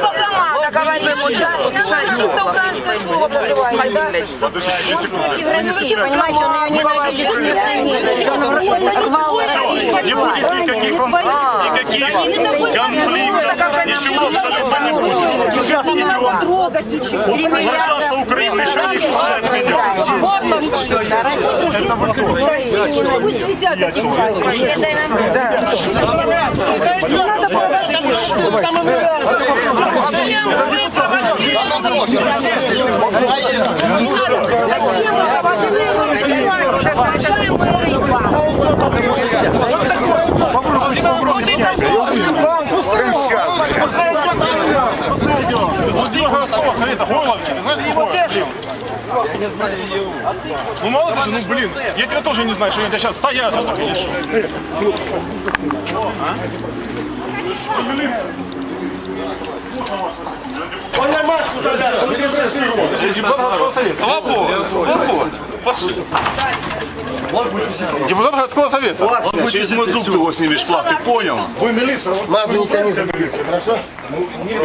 команда говорит, чисто украинское слово пробиваете, да? Ну вы что, понимаете, он ее ненавидит с рвал российский Не будет никаких конфликтов, Гражданство Украины еще никуда не ведет. Это надо. Зачем вы проводили? Горловки, ты знаешь, что такое? Ну мало ли, ну блин, я тебя тоже не знаю, что я тебя сейчас стоять вот так или что. Городского совета. Свобода, свобода. Пошли. Депутат городского совета. Через мой труп ты его снимешь флаг, ты понял? Мазу не тяни за милицию, хорошо?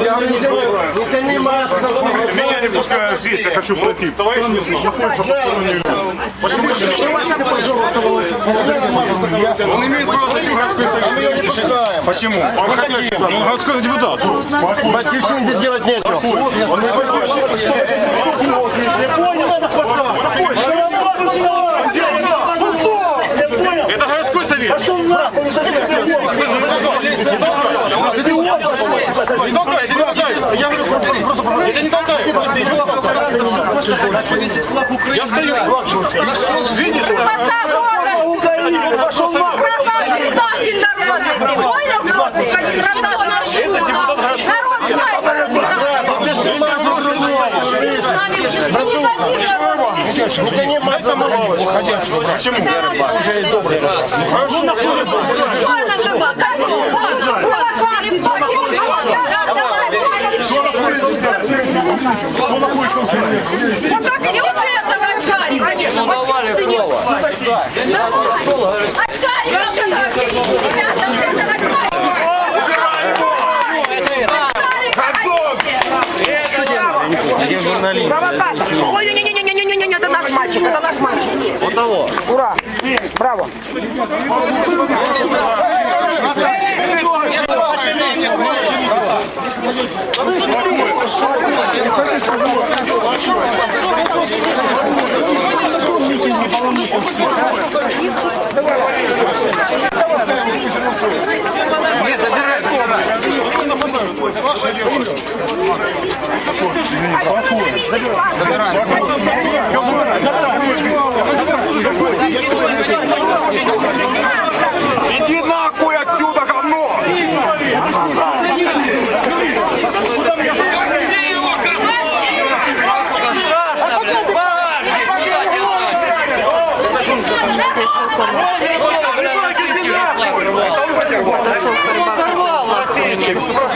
Я говорю, не тяни, не тяни мазу за милицию. Меня не пускают здесь, я хочу пройти. Товарищ находится посторонние люди. Он имеет право в городской совет. Пускаем. Почему? Он городской депутат. Батькивщине делать нечего. Это городской совет. Не я не толкаю. Я тебя не толкаю. Я стою. Видишь, это городской ты? Продаж Это депутат городского Народ Не тяни мазу за милицию. Почему? Кто находится в стране? Вот так и вот этого очкарик, конечно. Ну, давали слово. Очкарик, Провокатор. Ой, не-не-не-не-не-не, это наш мальчик, это наш мальчик. Вот того. Ура. Браво. Иди нахуй отсюда, говно! Подошел по рыбаку.